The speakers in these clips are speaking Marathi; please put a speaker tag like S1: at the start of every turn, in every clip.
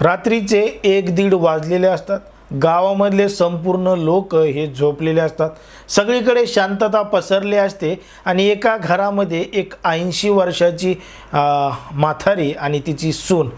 S1: रात्रीचे एक दीड वाजलेले असतात. गावामधले संपूर्ण लोक हे झोपलेले असतात. सगळीकडे शांतता पसरली असते आणि एका घरामध्ये एक ऐंशी वर्षाची माथारी आणि तिची सून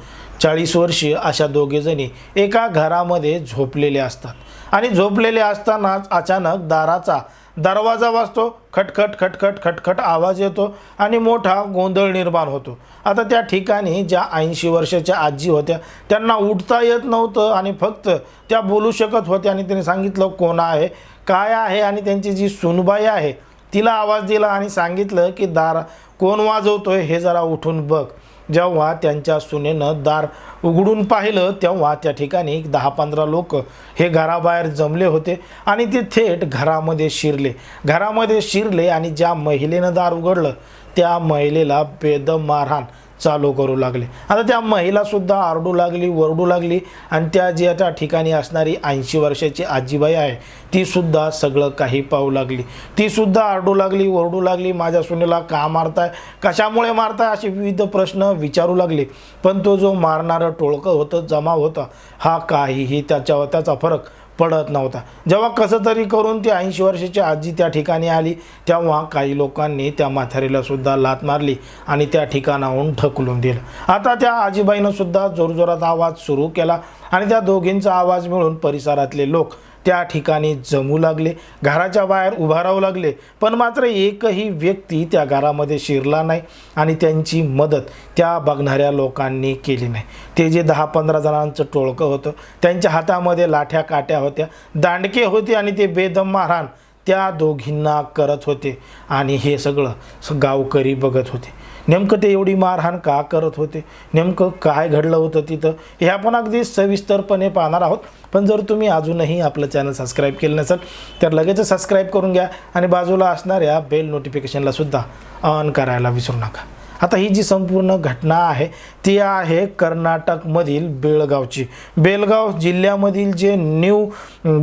S1: चाळीस वर्षीय अशा दोघेजणी एका घरामध्ये झोपलेले असतात. आणि झोपलेले असतानाच अचानक दाराचा दरवाजा वाजतो खटखट खटखट खटखट आवाज येतो आणि मोठा गोंधळ निर्माण होतो. आता त्या ठिकाणी ज्या ऐंशी वर्षाच्या आजी होत्या त्यांना उठता येत नव्हतं आणि फक्त त्या बोलू शकत होत्या आणि त्यांनी सांगितलं कोण आहे? काय आहे? आणि त्यांची जी सुनबाई आहे तिला आवाज दिला आणि सांगितलं की दार कोण वाजवतोय हे जरा उठून बघ. जेव्हा त्यांच्या सुनेनं दार उघडून पाहिलं तेव्हा त्या ठिकाणी दहा पंधरा लोक हे घराबाहेर जमले होते आणि ते थेट घरामध्ये शिरले. घरामध्ये शिरले आणि ज्या महिलेनं दार उघडलं त्या महिलेला बेदम मारहाण. चालू करू लागले. आता त्या महिलासुद्धा आरडू लागली वरडू लागली आणि त्या ज्या त्या ठिकाणी असणारी ऐंशी वर्षाची आजीबाई आहे तीसुद्धा सगळं काही पाहू लागली. तीसुद्धा आरडू लागली ओरडू लागली माझ्या सुनेला का मारताय कशामुळे मारताय असे विविध प्रश्न विचारू लागले. पण तो जो मारणारं टोळकं होतं जमा होता हा काहीही त्याच्यावर त्याचा फरक पडत नव्हता. जेव्हा कसं तरी करून ती ऐंशी वर्षाची आजी त्या ठिकाणी आली तेव्हा काही लोकांनी त्या म्हातारीला सुद्धा लात मारली आणि त्या ठिकाणाहून ढकलून दिलं. आता त्या आजीबाईनं सुद्धा जोरजोरात आवाज सुरू केला आणि त्या दोघींचा आवाज मिळून परिसरातले लोक त्या ठिकाणी जमू लागले. घराच्या बाहेर उभा राहू लागले. पण मात्र एकही व्यक्ती त्या घरामध्ये शिरला नाही आणि त्यांची मदत त्या बघणाऱ्या लोकांनी केली नाही. ते जे दहा पंधरा जणांचं टोळकं होतं त्यांच्या हातामध्ये लाठ्या काट्या होत्या दांडके होते आणि ते बेदम मारहाण त्या दोघींना करत होते. आणि हे सगळं स- गावकरी बघत होते. नेमकं ते एवढी मारहाण का करत होते? नेमकं काय घडलं होतं तिथं? हे आपण अगदी सविस्तरपणे पाहणार आहोत. पण जर तुम्ही अजूनही आपलं चॅनल सबस्क्राईब केलं नसेल तर लगेच सबस्क्राईब करून घ्या आणि बाजूला असणाऱ्या बेल नोटिफिकेशनला सुद्धा ऑन करायला विसरू नका. आता ही जी संपूर्ण घटना आहे ती आहे कर्नाटकमधील बेळगावची. बेळगाव जिल्ह्यामधील जे न्यू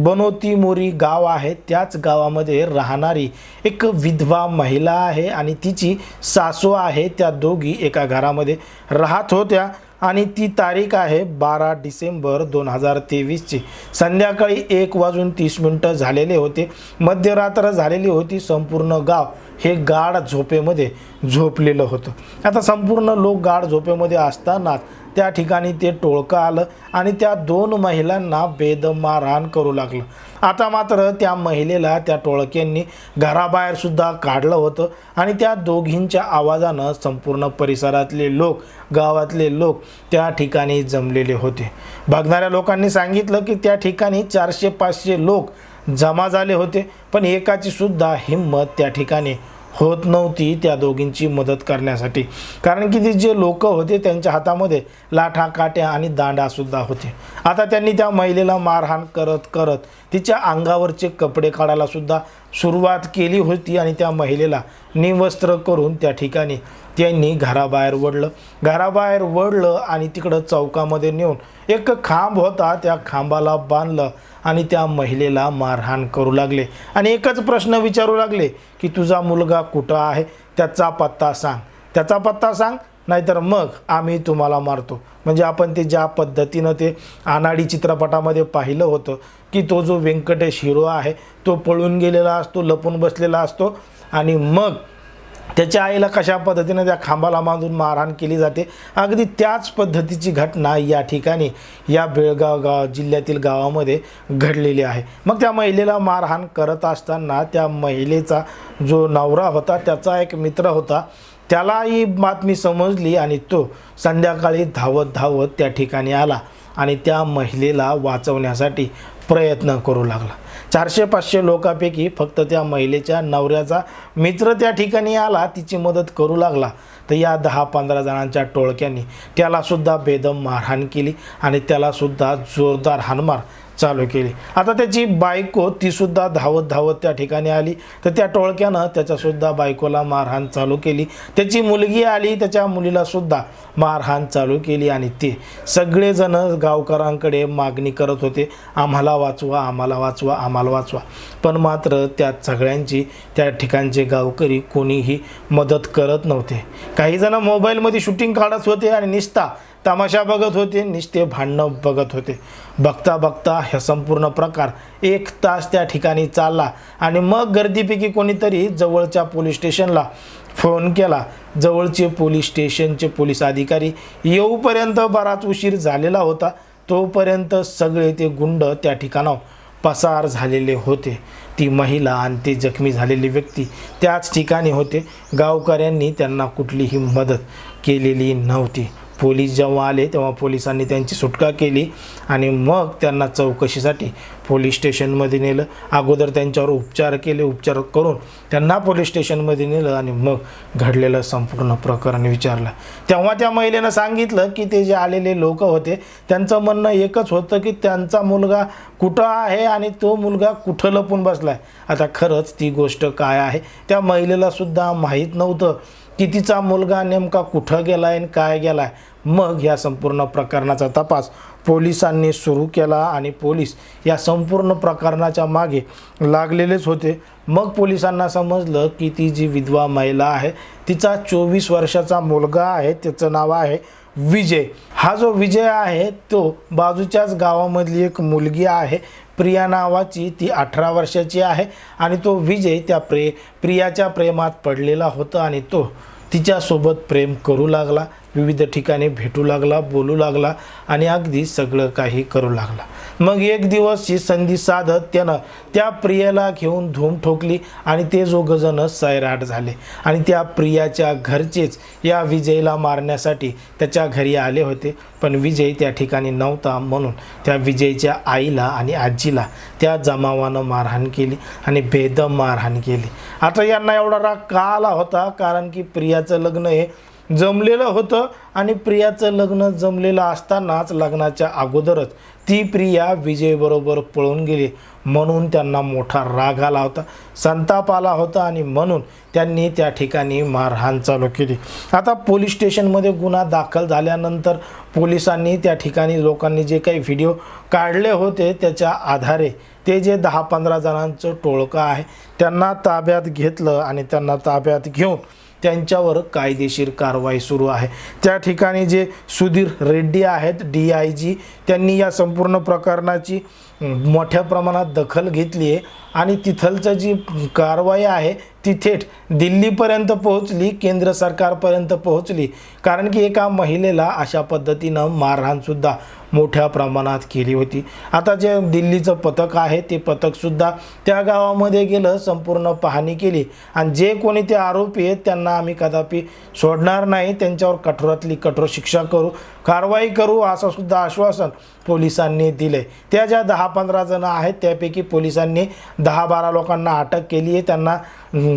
S1: बनोती मोरी गाव आहे त्याच गावामध्ये राहणारी एक विधवा महिला आहे आणि तिची सासू आहे त्या दोघी एका घरामध्ये राहत होत्या. आणि ती तारीख आहे बारा डिसेंबर दोन हजार तेवीसची. संध्याकाळी एक वाजून तीस मिनटं झालेले होते. मध्यरात्र झालेली होती. संपूर्ण गाव हे गाढ झोपेमध्ये झोपलेलं होतं. आता संपूर्ण लोक गाढ झोपेमध्ये असतानाच त्या ठिकाणी ते टोळकं आलं आणि त्या दोन महिलांना बेदम मारहाण करू लागलं. आता मात्र त्या महिलेला त्या टोळक्यांनी घराबाहेरसुद्धा काढलं होतं आणि त्या दोघींच्या आवाजानं संपूर्ण परिसरातले लोक गावातले लोक त्या ठिकाणी जमलेले होते. बघणाऱ्या लोकांनी सांगितलं की त्या ठिकाणी चारशे पाचशे लोक जमा झाले होते पण एकाची सुद्धा हिंमत त्या ठिकाणी होत नव्हती त्या दोघींची मदत करण्यासाठी. कारण की ते जे लोक होते त्यांच्या हातामध्ये लाठा काट्या आणि दांडासुद्धा होते. आता त्यांनी त्या महिलेला मारहाण करत करत तिच्या अंगावरचे कपडे काढायलासुद्धा सुरुवात केली होती आणि त्या महिलेला निवस्त्र करून त्या ठिकाणी त्यांनी घराबाहेर वडलं घराबाहेर वडलं आणि तिकडं चौकामध्ये नेऊन एक खांब होता त्या खांबाला बांधलं आणि त्या महिलेला मारहाण करू लागले. आणि एकच प्रश्न विचारू लागले की तुझा मुलगा कुठं आहे? त्याचा पत्ता सांग. त्याचा पत्ता सांग नाहीतर मग आम्ही तुम्हाला मारतो. म्हणजे आपण ते ज्या पद्धतीनं ते अनाडी चित्रपटामध्ये पाहिलं होतं की तो जो व्यंकटेश हिरो आहे तो पळून गेलेला असतो लपून बसलेला असतो आणि मग त्याच्या आईला कशा पद्धतीनं त्या खांबाला बांधून मारहाण केली जाते अगदी त्याच पद्धतीची घटना या ठिकाणी या बेळगाव गाव जिल्ह्यातील गावामध्ये घडलेली आहे. मग त्या महिलेला मारहाण करत असताना त्या महिलेचा जो नवरा होता त्याचा एक मित्र होता त्याला ही बातमी समजली आणि तो संध्याकाळी धावत धावत त्या ठिकाणी आला आणि त्या महिलेला वाचवण्यासाठी प्रयत्न करू लागला. चारशे पाचशे लोकांपैकी फक्त त्या महिलेच्या नवऱ्याचा मित्र त्या ठिकाणी आला तिची मदत करू लागला. तर या दहा पंधरा जणांच्या टोळक्यांनी त्यालासुद्धा बेदम मारहाण केली आणि त्यालासुद्धा जोरदार हाणमार चालू केली. आता त्याची बायको तीसुद्धा धावत धावत त्या ठिकाणी आली. तर त्या टोळक्यानं त्याच्यासुद्धा बायकोला मारहाण चालू केली. त्याची मुलगी आली त्याच्या मुलीलासुद्धा मारहाण चालू केली आणि ते सगळेजण गावकऱ्यांकडे मागणी करत होते. आम्हाला वाचवा आम्हाला वाचवा आम्हाला वाचवा. पण मात्र त्या सगळ्यांची त्या ठिकाणचे गावकरी कोणीही मदत करत नव्हते. काही जण मोबाईलमध्ये शूटिंग काढत होते आणि निसता तमाशा बघत होते निस्ते भांडणं बघत होते. बघता बघता हा संपूर्ण प्रकार एक तास त्या ठिकाणी चालला आणि मग गर्दीपैकी कोणीतरी जवळच्या पोलीस स्टेशनला फोन केला. जवळचे पोलीस स्टेशनचे पोलीस अधिकारी येऊपर्यंत बराच उशीर झालेला होता. तोपर्यंत सगळे ते गुंड त्या ठिकाणावर पसार झालेले होते. ती महिला आणि ते जखमी झालेली व्यक्ती त्याच ठिकाणी होते. गावकऱ्यांनी त्यांना कुठलीही मदत केलेली नव्हती. पोलीस जेव्हा आले तेव्हा पोलिसांनी त्यांची सुटका केली आणि मग त्यांना चौकशीसाठी पोलीस स्टेशनमध्ये नेलं. अगोदर त्यांच्यावर उपचार केले उपचार करून त्यांना पोलीस स्टेशनमध्ये नेलं आणि मग घडलेलं संपूर्ण प्रकरण विचारलं. तेव्हा त्या महिलेनं सांगितलं की ते जे आलेले लोक होते त्यांचं म्हणणं एकच होतं की त्यांचा मुलगा कुठं आहे आणि तो मुलगा कुठं लपून बसला आहे आता खरंच ती गोष्ट काय आहे त्या महिलेलासुद्धा माहीत नव्हतं. की तिचा मुलगा नेमका कुठं गेला आहे आणि काय गेला आहे मग या संपूर्ण प्रकरणाचा तपास पोलिसांनी सुरू केला आणि पोलीस या संपूर्ण प्रकरणाच्या मागे लागलेलेच होते. मग पोलिसांना समजलं की ती जी विधवा महिला आहे तिचा चोवीस वर्षाचा मुलगा आहे त्याचं नाव आहे विजय. हा जो विजय आहे तो बाजूच्याच गावामधली एक मुलगी आहे प्रिया नावाची ती अठरा वर्षाची आहे आणि तो विजय त्या प्रे प्रियाच्या प्रेमात पडलेला होता आणि तो तिच्यासोबत प्रेम करू लागला. विविध ठिकाणी भेटू लागला बोलू लागला आणि अगदी सगळं काही करू लागला. मग एक दिवस ही संधी साधत त्यानं त्या प्रियाला घेऊन धूम ठोकली आणि ते जोगजण सैराट झाले. आणि त्या प्रियाच्या घरचेच या विजयला मारण्यासाठी त्याच्या घरी आले होते. पण विजय त्या ठिकाणी नव्हता म्हणून त्या विजयच्या आईला आणि आजीला त्या जमावानं मारहाण केली आणि बेदम मारहाण केली. आता यांना एवढा राग का आला होता? कारण की प्रियाचं लग्न हे जमलेलं होतं आणि प्रियाचं लग्न जमलेलं असतानाच लग्नाच्या अगोदरच ती प्रिया विजयबरोबर पळून गेली. म्हणून त्यांना मोठा राग आला होता संताप आला होता आणि म्हणून त्यांनी त्या ठिकाणी मारहाण चालू केली. आता पोलीस स्टेशनमध्ये गुन्हा दाखल झाल्यानंतर पोलिसांनी त्या ठिकाणी लोकांनी जे काही व्हिडिओ काढले होते त्याच्या आधारे ते जे दहा पंधरा जणांचं टोळकं आहे त्यांना ताब्यात घेतलं आणि त्यांना ताब्यात घेऊन त्यांच्यावर कायदेशीर कारवाई सुरू आहे. त्या ठिकाणी जे सुधीर रेड्डी आहेत डी आय जी त्यांनी या संपूर्ण प्रकरणाची मोठ्या प्रमाणात दखल घेतली आहे. आणि तिथलचं जी कारवाई आहे ती थेट दिल्लीपर्यंत पोहोचली केंद्र सरकारपर्यंत पोहोचली. कारण की एका महिलेला अशा पद्धतीनं मारहाणसुद्धा मोठ्या प्रमाणात केली होती. आता जे दिल्लीचं पथक आहे ते पथकसुद्धा त्या गावामध्ये गेलं संपूर्ण पाहणी केली. आणि जे कोणी ते आरोपी आहेत त्यांना आम्ही कदापि सोडणार नाही. त्यांच्यावर कठोरातली कठोर शिक्षा करू कारवाई करू असं सुद्धा आश्वासन पोलिसांनी दिले त्या ज्या दहा पंधरा जणं आहेत त्यापैकी पोलिसांनी दहा बारा लोकांना अटक केली आहे त्यांना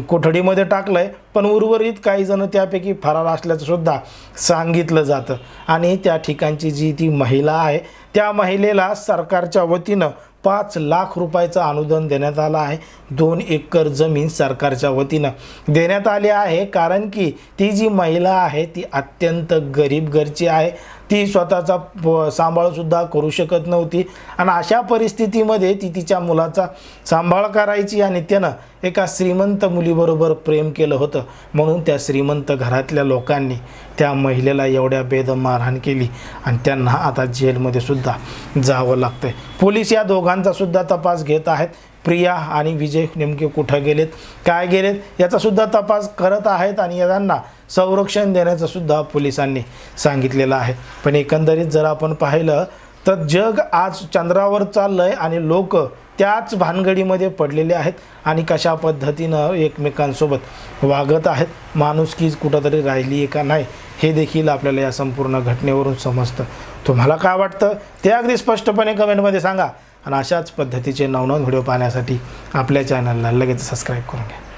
S1: कोठडीमध्ये टाकलं आहे पण उर्वरित काही जण त्यापैकी फरार असल्याचं सुद्धा सांगितलं जातं. आणि त्या ठिकाणची जी ती महिला आहे त्या महिलेला सरकारच्या वतीनं पाच लाख रुपयाचं अनुदान देण्यात आलं आहे. दोन एकर जमीन सरकारच्या वतीनं देण्यात आली आहे. कारण की ती जी महिला आहे ती अत्यंत गरीब घरची आहे. ती स्वतःचा प सांभाळसुद्धा करू शकत नव्हती. आणि अशा परिस्थितीमध्ये ती तिच्या मुलाचा सांभाळ करायची आणि त्यानं एका श्रीमंत मुलीबरोबर प्रेम केलं होतं. म्हणून त्या श्रीमंत घरातल्या लोकांनी त्या महिलेला एवढ्या बेदम मारहाण केली आणि त्यांना आता जेलमध्ये सुद्धा जावं लागतं आहे पोलीस या दोघांचा सुद्धा तपास घेत आहेत. प्रिया आणि विजय नेमके कुठं गेलेत काय गेलेत याचासुद्धा तपास करत आहेत आणि यांना संरक्षण देण्याचं सुद्धा पोलिसांनी सांगितलेलं आहे. पण एकंदरीत जर आपण पाहिलं तर जग आज चंद्रावर चाललं आहे आणि लोक त्याच भानगडीमध्ये पडलेले आहेत आणि कशा पद्धतीनं एकमेकांसोबत वागत आहेत माणुसकीच कुठंतरी राहिली आहे का नाही हे देखील आपल्याला या संपूर्ण घटनेवरून समजतं. तुम्हाला काय वाटतं? ते अगदी स्पष्टपणे कमेंटमध्ये सांगा. आणि अशाच पद्धतीचे नवनवन व्हिडिओ पाहण्यासाठी आपल्या चॅनलला लगेच सबस्क्राईब करून घ्या.